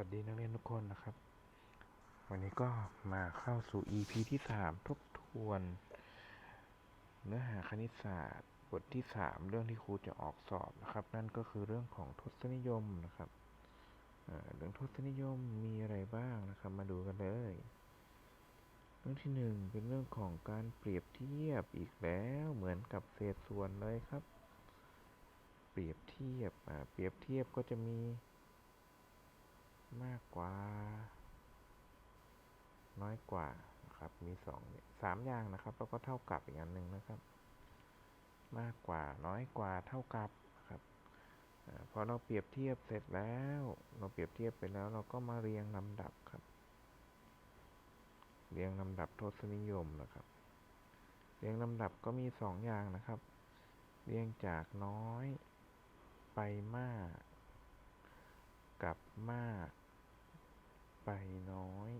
วัสดีนักเรียนทุกคนนะครับ วันนี้ก็มาเข้าสู่ EP ที่3ทบทวน เนื้อหาคณิตศาสตร์ บทที่ 3 เรื่องที่ครูจะออกสอบนะครับ นั่นก็คือเรื่องของทศนิยมนะครับเรื่องทศนิยมมีอะไรบ้างนะครับ มาดูกันเลย เรื่องที่หนึ่งเป็นเรื่องของการเปรียบเทียบอีกแล้วเหมือนกับเศษส่วนเลยครับ เปรียบเทียบเปรียบเทียบก็จะมี มากกว่า น้อยกว่านะครับ มีสองสามอย่างนะครับ แล้วก็เท่ากับอีกอันหนึ่งนะครับ มากกว่าน้อยกว่าเท่ากับครับอพอเราเปรียบเทียบเสร็จแล้ว เราเปรียบเทียบไปแล้ว เราก็มาเรียงลำดับครับ เรียงลำดับทศนิยมนะครับ เรียงลำดับก็มีสองอย่างนะครับ เรียงจากน้อยไปมาก กับมาก ไปน้อย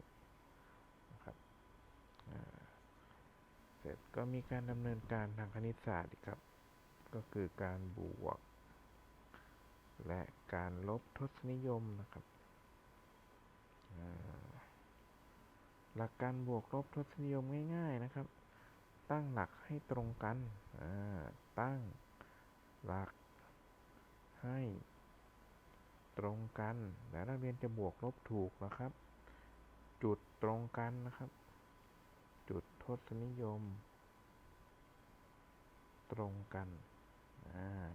นะครับเสร็จก็มีการดำเนินการทางคณิตศาสตร์อีครับ ก็คือการบวก และการลบทศนิยมนะครับหลักการบวกลบทศนิยมง่าย ๆนะครับ ตั้งหลักให้ตรงกันตั้งหลักให้ ตรงกัน แล้วนักเรียนจะบวกลบถูกนะครับ จุดตรงกันนะครับ จุดทศนิยม ตรงกัน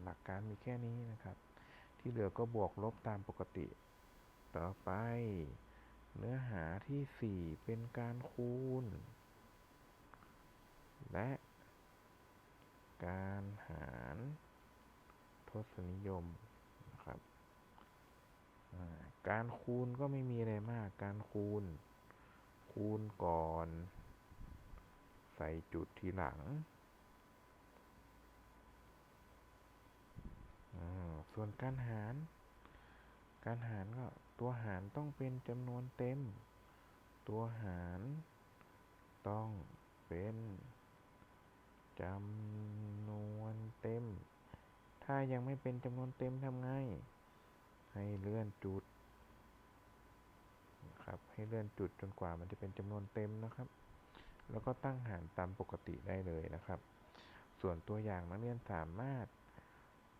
หลักการมีแค่นี้นะครับ ที่เหลือก็บวกลบตามปกติ ต่อไป เนื้อหาที่ 4 เป็นการคูณ และการหารทศนิยม การคูณก็ไม่มีอะไรมาก การคูณ คูณก่อน ใส่จุดทีหลัง ส่วนการหาร การหารก็ตัวหารต้องเป็นจำนวนเต็ม ตัวหารต้องเป็นจำนวนเต็ม ถ้ายังไม่เป็นจำนวนเต็มทำไง ให้เลื่อนจุด ครับ ให้เลื่อนจุดจนกว่ามันจะเป็นจำนวนเต็มนะครับ แล้วก็ตั้งหารตามปกติได้เลยนะครับ ส่วนตัวอย่างนักเรียนสามารถ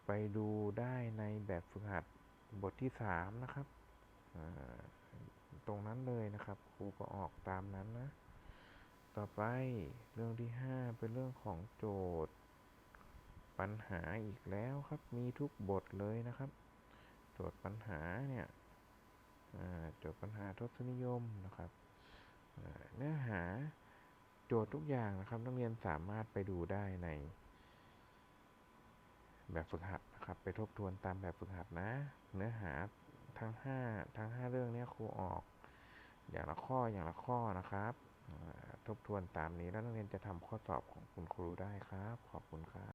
ไปดูได้ในแบบฝึกหัดบทที่สามนะครับ ตรงนั้นเลยนะครับ ครูก็ออกตามนั้นนะ ต่อไปเรื่องที่ห้าเป็นเรื่องของโจทย์ปัญหาอีกแล้วครับ มีทุกบทเลยนะครับ โจทย์ปัญหาเนี่ย โจทย์ปัญหาทศนิยมนะครับเนื้อหาโจทย์ทุกอย่างนะครับนักเรียนสามารถไปดูได้ใน แบบฝึกหัดนะครับ ไปทบทวนตามแบบฝึกหัดนะ เนื้อหาทั้งห้าทั้งห้าเรื่องนี้ครูออก อย่างละข้ออย่างละข้อนะครับทบทวนตามนี้แล้วนักเรียนจะทำข้อสอบของคุณครูได้ครับ ขอบคุณครับ